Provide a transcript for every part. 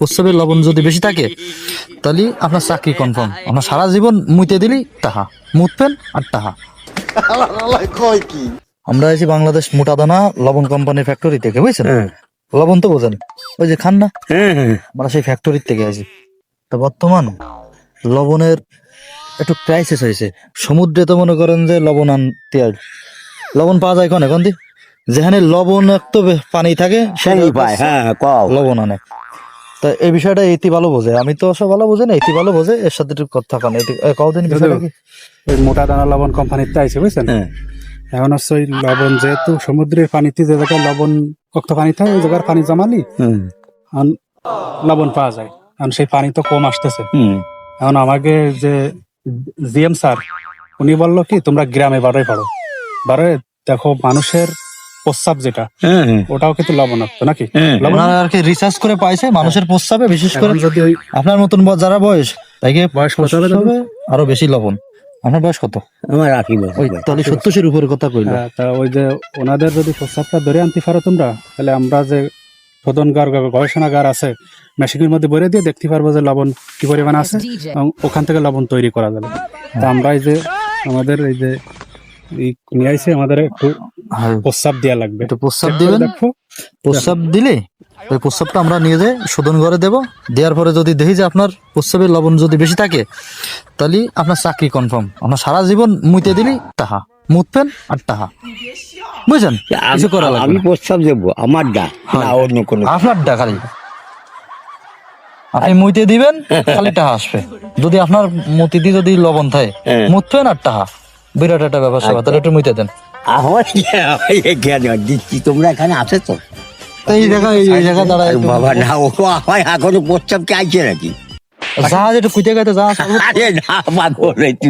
প্রস্রাবের লবণ যদি বেশি থাকে তাহলে আপনার চাকরি কনফার্ম আপনার সারা জীবন মুইতে দিলি তাহা। মুতবেন আর তাহা। আমরা আছি বাংলাদেশ মোটা দানা লবণ কোম্পানির ফ্যাক্টরি থেকে বুঝছেন? হ্যাঁ। লবণ তো বোঝেন। ওই যে খান না? হ্যাঁ হ্যাঁ। আমরা সেই ফ্যাক্টরির থেকে আছি তো বর্তমান লবণের একটু ক্রাইসিস হয়েছে। সমুদ্রে তো মনে করেন যে লবণ আনতে আর লবণ পাওয়া যায় কোন এখন যেখানে লবণ একটু পানি থাকে সেই হ্যাঁ লবণ আনে। তা এই বিষয়টা এটি ভালো বোঝে। আমি তো অবশ্য ভালো বোঝে না এটি ভালো বোঝে এর সাথে একটু কথা কান। এটি কতদিন বিষয়টা কি? ওই মোটা দানা লবণ কোম্পানিতে আইছে বুঝছেন? হ্যাঁ। এখন হচ্ছে ওই লবণ যেহেতু সমুদ্রের পানিতে যে জায়গায় লবণ রক্ত পানি থাকে ওই জায়গার পানি জমালি এখন লবণ পাওয়া যায়। এখন সেই পানি তো কম আসতেছে। এখন আমাকে যে জিএম স্যার উনি বলল কি তোমরা গ্রামে বারোয় পারো বারোয় দেখো মানুষের প্রস্রাব যেটা হ্যাঁ হ্যাঁ। ওটাও কিন্তু লবণাক্ত নাকি? হ্যাঁ। লবণ? আর কি রিসার্চ করে পাইছে মানুষের প্রস্রাবে বিশেষ করে যদি আপনার মতন যারা বয়স তাইকে বয়স কত হবে আরও বেশি লবণ। আপনার বয়স কত? আমার আশি ওই তাহলে সত্তরের উপরে কথা কইলো। হ্যাঁ, তা ওই যে ওনাদের যদি প্রস্রাবটা ধরে আনতে পারো তোমরা তাহলে আমরা যে শোধনগার গবেষণাগার আছে মেশিনের মধ্যে ভরে দিয়ে দেখতে পারব যে লবণ কি পরিমাণ আছে এবং ওখান থেকে লবণ তৈরি করা যাবে। তা আমরা এই যে আমাদের এই যে নিয়ে আইছে আমাদের একটু হ্যাঁ, প্রস্রাব দেওয়া লাগবে। একটু প্রস্রাব চেক দিবেন? দেখো। প্রস্রাব দিলে ওই প্রস্রাবটা আমরা নিয়ে যাই শোধন ঘরে দেব। দেওয়ার পরে যদি দেখি যে আপনার প্রস্রাবের লবণ যদি বেশি থাকে তাহলে আপনার চাকরি কনফার্ম আপনার সারা জীবন মুইতে দিলি তাহা। মুতবেন আর তাহা। বুঝছেন? কিছু করা লাগবে আমি। প্রস্তাব দেবো আমার ডা হ্যাঁ। না অন্য কোনো আপনার ডা খালি। আপনি মুইতে দিবেন খালি টাহা আসবে। যদি আপনার মতি দিয়ে যদি লবণ থাকে হ্যাঁ। মুতবেন আর টাহা বিরাট একটা তাহলে একটু মুইতে দেন। আমার দিচ্ছি তোমরা এখানে আছে তো তো এই জায়গা এই এই জায়গা দাঁড়ায় বাবা না ও আমার এখনও প্রস্তাব আইছে নাকি? জাহাজ একটু কুইতে গাইতে জাহাজ। আরে না পাগল একটু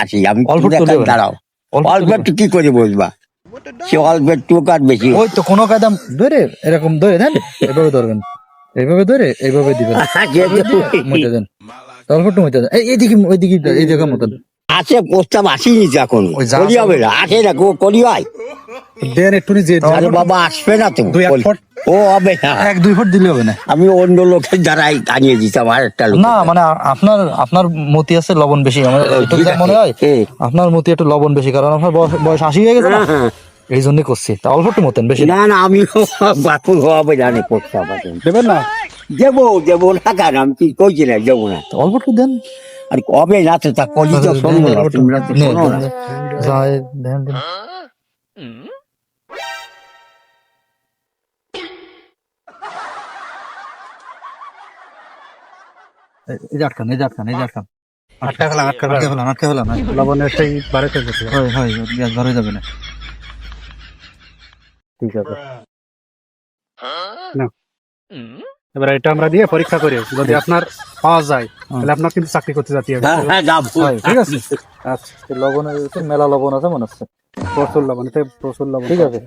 আসি আমি অল্প একটু একটু দেখাই, দেবেন। দাঁড়াও। অল্প অল্প একটু কি করে বসবা? সে অল্প একটু কার বেশি। ওই তো কোনো কায়দা ধরে এরকম ধরে দেন এইভাবে ধরবেন। এইভাবে ধরে এইভাবে দিবেন। মইতে দেন। অল্প একটু মইতে দেন। এইদিকে ওইদিকে এই জায়গা মতন। আছে প্রস্তাব আসেনি তো এখন। ওই যা করি হবে। না আসে না কো- করি হয়। দেন একটু যে আরে বাবা আসবে না তো দুই এক ফুট। ও হবে না। এক দুই ফুট দিলে হবে না। আমি অন্য লোকের দ্বারাই আনিয়ে দিতাম আর একটা লোক না মানে আ- আপনার আপনার মতি আছে লবণ বেশি। আমার একটু ঠিক যা আছে। মনে হয় আপনার মতি একটু লবণ বেশি কারণ আপনার বয়স- বয়স আশি হয়ে গেছে না? হ্যাঁ, এই জন্যই করছি। তা অল্প একটু মতেন বেশি না। না না আমি বাপুর হবে জানি প্রস্তাব আছে দেবেন না? দেবো দেবো না কেন? আমি কি কইছি না দেবো না। তা অল্প একটু দেন। আর কবে না তো তা কলি তো শোনো না তোমরা তো শোনো না দেন, যাই, দেন, দেন। এই- এই আটকান, এই আটকান, এই আটকান। আটকা ফেলাম আটকা ফেলাম ফেলান, আটকে ফেলান, আটকে ফেলান। লবণের সেই বাড়িতে যেতে হবে। হয়, হয়, গ্যাস হয়ে যাবে না। ঠিক আছে। এবার এটা আমরা দিয়ে পরীক্ষা করি যদি আপনার পাওয়া যায় তাহলে আপনার কিন্তু চাকরি করতে যাতে হবে। হ্যাঁ হ্যাঁ ঠিক আছে? আচ্ছা লবণ লবণের ভিতর মেলা লবণ আছে মনে হচ্ছে। প্রচুর লবণ এতে প্রচুর লবণ। ঠিক আছে।